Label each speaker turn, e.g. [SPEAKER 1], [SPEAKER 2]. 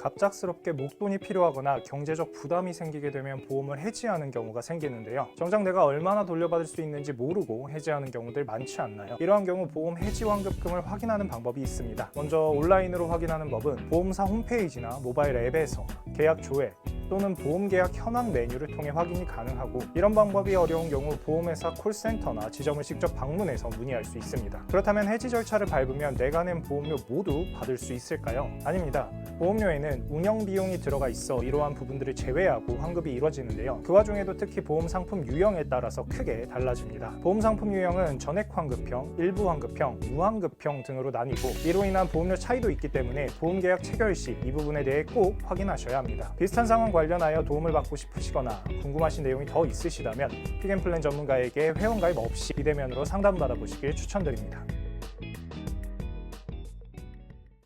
[SPEAKER 1] 갑작스럽게 목돈이 필요하거나 경제적 부담이 생기게 되면 보험을 해지하는 경우가 생기는데요. 정작 내가 얼마나 돌려받을 수 있는지 모르고 해지하는 경우들 많지 않나요? 이러한 경우 보험 해지 환급금을 확인하는 방법이 있습니다. 먼저 온라인으로 확인하는 법은 보험사 홈페이지나 모바일 앱에서 계약 조회 또는 보험 계약 현황 메뉴를 통해 확인이 가능하고 이런 방법이 어려운 경우 보험회사 콜센터나 지점을 직접 방문해서 문의할 수 있습니다. 그렇다면 해지 절차를 밟으면 내가 낸 보험료 모두 받을 수 있을까요? 아닙니다. 보험료에는 운영 비용이 들어가 있어 이러한 부분들을 제외하고 환급이 이루어지는데요. 그 와중에도 특히 보험 상품 유형에 따라서 크게 달라집니다. 보험 상품 유형은 전액 환급형, 일부 환급형, 무환급형 등으로 나뉘고 이로 인한 보험료 차이도 있기 때문에 보험 계약 체결 시 이 부분에 대해 꼭 확인하셔야 합니다. 비슷한 상황 관련하여 도움을 받고 싶으시거나 궁금하신 내용이 더 있으시다면 픽앤플랜 전문가에게 회원 가입 없이 비대면으로 상담 받아 보시길 추천드립니다.